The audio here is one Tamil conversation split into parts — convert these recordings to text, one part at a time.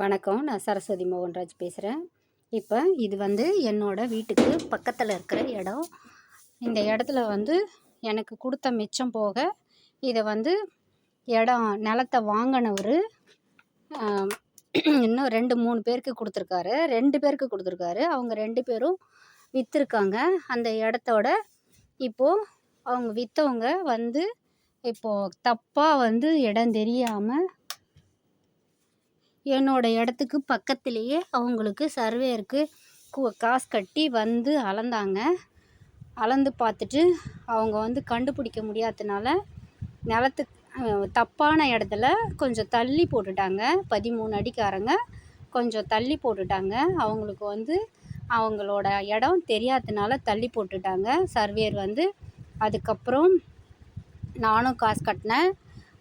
வணக்கம். நான் சரஸ்வதி மோகன்ராஜ் பேசுகிறேன் இப்போ இது வந்து என்னோட வீட்டுக்கு பக்கத்தில் இருக்கிற இடம். இந்த இடத்துல வந்து எனக்கு கொடுத்த மிச்சம் போக இதை வந்து இடம் நிலத்த வாங்கினவர் இன்னும் ரெண்டு மூணு பேருக்கு கொடுத்துருக்காரு. ரெண்டு பேருக்கு கொடுத்துருக்காரு. அவங்க ரெண்டு பேரும் விற்றுருக்காங்க அந்த இடத்தோட இப்போது அவங்க விற்றவங்க வந்து இப்போது தப்பாக வந்து இடம் தெரியாமல் என்னோடய இடத்துக்கு பக்கத்துலேயே அவங்களுக்கு சர்வேயருக்கு கு காசு கட்டி வந்து அளந்தாங்க. அளந்து பார்த்துட்டு அவங்க வந்து கண்டுபிடிக்க முடியாததுனால நிலத்துக்கு தப்பான இடத்துல கொஞ்சம் தள்ளி போட்டுட்டாங்க. பதிமூணு அடிக்காரங்க கொஞ்சம் தள்ளி போட்டுட்டாங்க. அவங்களுக்கு வந்து அவங்களோட இடம் தெரியாததுனால தள்ளி போட்டுட்டாங்க. சர்வேர் வந்து அதுக்கப்புறம் நானும் காசு கட்டினேன்.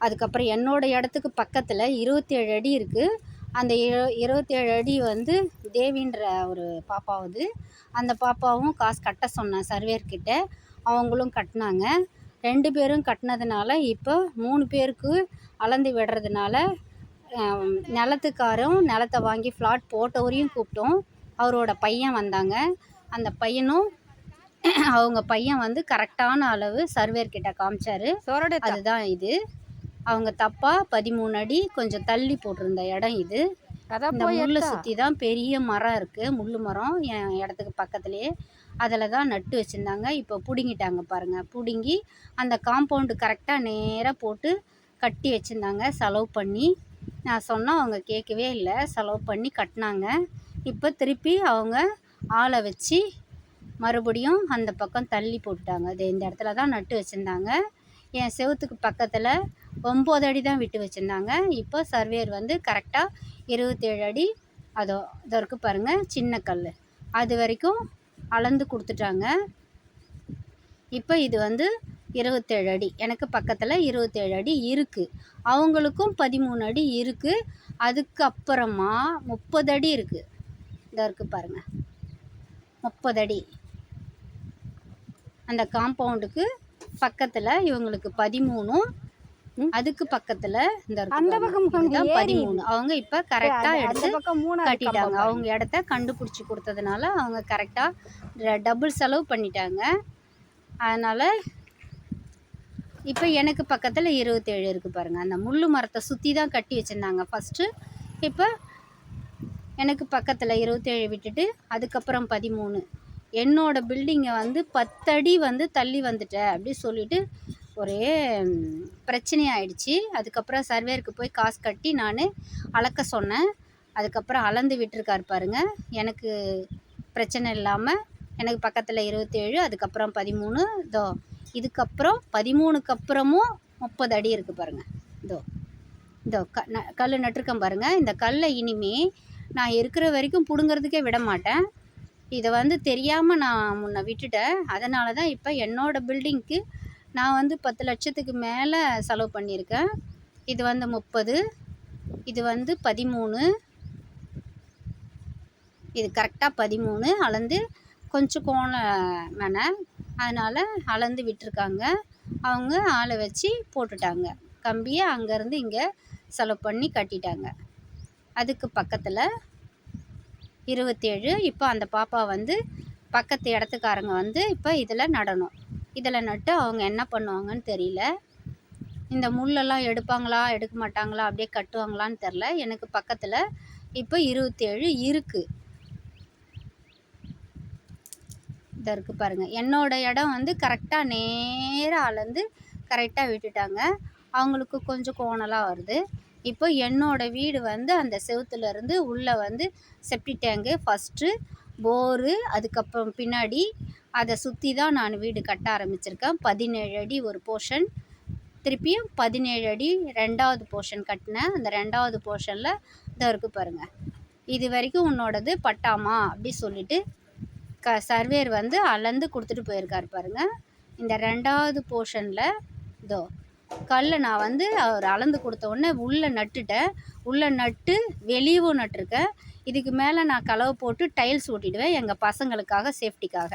அதுக்கப்புறம் என்னோடய இடத்துக்கு பக்கத்தில் இருபத்தேழு அடி இருக்குது அந்த இரு இருபத்தேழு அடி வந்து தேவின்ற ஒரு பாப்பாவுது. அந்த பாப்பாவும் காசு கட்ட சொன்னேன் சர்வேயர்கிட்ட அவங்களும் கட்டினாங்க. ரெண்டு பேரும் கட்டினதுனால இப்போ மூணு பேருக்கு அளந்து விடுறதுனால நிலத்துக்காரும் நிலத்த வாங்கி ஃப்ளாட் போட்டவரையும் கூப்பிட்டோம். அவரோட பையன் வந்தாங்க. அந்த பையனும் அவங்க பையன் வந்து கரெக்டான அளவு சர்வேர்கிட்ட காமிச்சாரு. அதுதான் இது. அவங்க தப்பாக பதிமூணு அடி கொஞ்சம் தள்ளி போட்டிருந்த இடம் இது. இந்த முள்ளை சுற்றி தான் பெரிய மரம் இருக்குது முள் மரம் என் இடத்துக்கு பக்கத்துலேயே. அதில் தான் நட்டு வச்சுருந்தாங்க. இப்போ பிடுங்கிட்டாங்க பாருங்கள் பிடுங்கி அந்த காம்பவுண்டு கரெக்டாக நேராக போட்டு கட்டி வச்சுருந்தாங்க. செலவு பண்ணி. நான் சொன்னால் அவங்க கேட்கவே இல்லை. செலவு பண்ணி கட்டினாங்க. இப்போ திருப்பி அவங்க ஆளை வச்சு மறுபடியும் அந்த பக்கம் தள்ளி போட்டுட்டாங்க. அது இந்த இடத்துல தான் நட்டு வச்சுருந்தாங்க. என் செவுத்துக்கு பக்கத்தில் ஒம்பது அடி தான் விட்டு வச்சுருந்தாங்க. இப்போ சர்வேர் வந்து கரெக்டாக இருபத்தேழு அடி அதோ இதோ பாருங்கள் சின்ன கல். அது வரைக்கும் அளந்து கொடுத்துட்டாங்க. இப்போ இது வந்து இருபத்தேழு அடி. எனக்கு பக்கத்தில் இருபத்தேழு அடி இருக்குது அவங்களுக்கும் பதிமூணு அடி இருக்குது அதுக்கப்புறமா முப்பது அடி இருக்குது இதாக இருக்குது பாருங்கள் முப்பது அடி. அந்த காம்பவுண்டுக்கு பக்கத்தில் இவங்களுக்கு பதிமூணும். அதுக்கு பக்கத்துல இந்த அந்த பக்கம் பதிமூணு. அவங்க இப்ப கரெக்டா எடுத்து கட்டிட்டாங்க. அவங்க இடத்த கண்டுபிடிச்சி கொடுத்ததுனால அவங்க கரெக்டா டபுள் செலவு பண்ணிட்டாங்க. அதனால இப்போ எனக்கு பக்கத்தில் இருபத்தேழு இருக்குது பாருங்கள் அந்த முள்ளு மரத்தை சுற்றி தான் கட்டி வச்சுருந்தாங்க. ஃபஸ்ட்டு இப்போ எனக்கு பக்கத்தில் இருபத்தேழு விட்டுட்டு அதுக்கப்புறம் பதிமூணு. என்னோடய பில்டிங்கை வந்து பத்தடி வந்து தள்ளி வந்துட்டேன் அப்படி சொல்லிவிட்டு ஒரே பிரச்சனையாயிடுச்சு. அதுக்கப்புறம் சர்வேருக்கு போய் காசு கட்டி நான் அளக்க சொன்னேன். அதுக்கப்புறம் அளந்து விட்டுருக்காரு பாருங்கள் எனக்கு பிரச்சனை இல்லாமல் எனக்கு பக்கத்தில் இருபத்தேழு அதுக்கப்புறம் பதிமூணு இதோ இதுக்கப்புறம் பதிமூணுக்கு அப்புறமும் முப்பது அடி இருக்குது பாருங்கள் இதோ இதோ க ந கல் நட்டிருக்கேன் பாருங்கள் இந்த கல்லை இனிமே நான் இருக்கிற வரைக்கும் பிடுங்கிறதுக்கே விட மாட்டேன். இதை வந்து தெரியாமல் நான் முன்ன விட்டுட்டேன். அதனால தான் இப்போ என்னோடய பில்டிங்க்கு நான் வந்து பத்து லட்சத்துக்கு மேலே செலவு பண்ணியிருக்கேன். இது வந்து முப்பது இது வந்து பதிமூணு. இது கரெக்டாக பதிமூணு. அளந்து கொஞ்சம் கோண மேனை அதனால் அளந்து விட்டுருக்காங்க. அவங்க ஆளை வச்சு போட்டுட்டாங்க. கம்பியை அங்கேருந்து இங்கே செலவு பண்ணி கட்டிட்டாங்க. அதுக்கு பக்கத்தில் இருபத்தேழு. இப்போ அந்த பாப்பா வந்து பக்கத்து இடத்துக்காரங்க வந்து இப்போ இதில் நடணும். இதில் நட்டு அவங்க என்ன பண்ணுவாங்கன்னு தெரியல. இந்த முள்ளெல்லாம் எடுப்பாங்களா எடுக்க மாட்டாங்களா அப்படியே கட்டுவாங்களான்னு தெரில எனக்கு பக்கத்தில் இப்போ இருபத்தேழு இருக்குது இதை இருக்குது பாருங்கள் என்னோடய இடம் வந்து கரெக்டாக நேராக அளந்து கரெக்டாக விட்டுட்டாங்க. அவங்களுக்கு கொஞ்சம் கோணலாக வருது. இப்போ என்னோடய வீடு வந்து அந்த செவுத்துலேருந்து உள்ளே வந்து செப்டி டேங்கு ஃபஸ்ட்டு போரு அதுக்கப்புறம் பின்னாடி அதை சுற்றி தான் நான் வீடு கட்ட ஆரம்பிச்சிருக்கேன். பதினேழு அடி ஒரு போர்ஷன் திருப்பியும் பதினேழு அடி ரெண்டாவது போர்ஷன் கட்டினேன். அந்த ரெண்டாவது போர்ஷனில் இதை இருக்குது பாருங்கள் இது வரைக்கும் உன்னோடது பட்டாமா அப்படி சொல்லிவிட்டு க சர்வேர் வந்து அளந்து கொடுத்துட்டு போயிருக்காரு பாருங்கள் இந்த ரெண்டாவது போர்ஷனில் இதோ கல்லை நான் வந்து அவர் அளந்து கொடுத்த உடனே உள்ளே நட்டுட்டேன். உள்ளே நட்டு வெளியவும் நட்டிருக்கேன். இதுக்கு மேலே நான் கலவை போட்டு டைல்ஸ் ஒட்டிடுவேன் எங்கள் பசங்களுக்காக சேஃப்டிக்காக